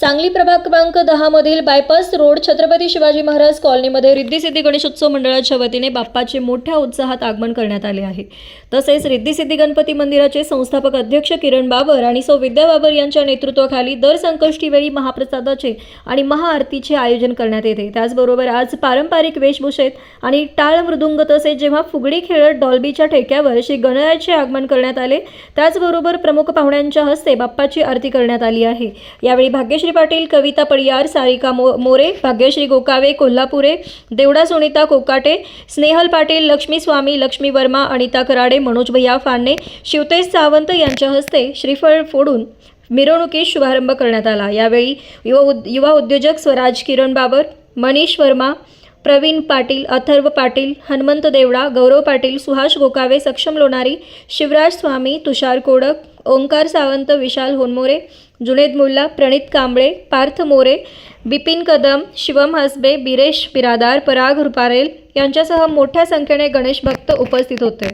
सांगली प्रभाग क्रमांक दहामधील बायपास रोड छत्रपती शिवाजी महाराज कॉलनीमध्ये रिद्धी गणेशोत्सव मंडळाच्या वतीने बाप्पाचे मोठ्या उत्साहात आगमन करण्यात आले आहे. तसेच रिद्धी गणपती मंदिराचे संस्थापक अध्यक्ष किरण बाबर आणि सौ विद्या बाबर यांच्या नेतृत्वाखाली दर संकष्टीवेळी महाप्रसादाचे आणि महाआरतीचे आयोजन करण्यात येते. त्याचबरोबर आज पारंपरिक वेशभूषेत आणि टाळ मृदुंग तसेच जेव्हा फुगडी खेळत डॉल्बीच्या ठेक्यावर श्री गणरायाचे आगमन करण्यात आले त्याचबरोबर प्रमुख पाहुण्यांच्या हस्ते बाप्पाची आरती करण्यात आली आहे. यावेळी भाग्यश्री पाटील कविता पडियार सारिका मो मोरे भाग्यश्री गोकावे कोल्हापुरे देवडा सुनीता कोकाटे स्नेहल पाटील लक्ष्मी स्वामी लक्ष्मी वर्मा अनिता कराडे मनोज भैया फांडे शिवतेज सावंत यांच्या हस्ते श्रीफळ फोडून मिरवणुकीत शुभारंभ करण्यात आला. यावेळी युवा उद युवा उद्योजक स्वराज किरण बाबर मनीष वर्मा प्रवीण पाटील अथर्व पाटील हनुमंत देवडा गौरव पाटील सुहास गोकावे सक्षम लोणारी शिवराज स्वामी तुषार कोडक ओंकार सावंत विशाल होनमोरे जुनेद मुल्ला प्रणित कांबळे पार्थ मोरे बिपिन कदम शिवम हसबे बिरेश बिरादार पराग रुपारेल यांच्यासह मोठ्या संख्येने गणेश भक्त उपस्थित होते.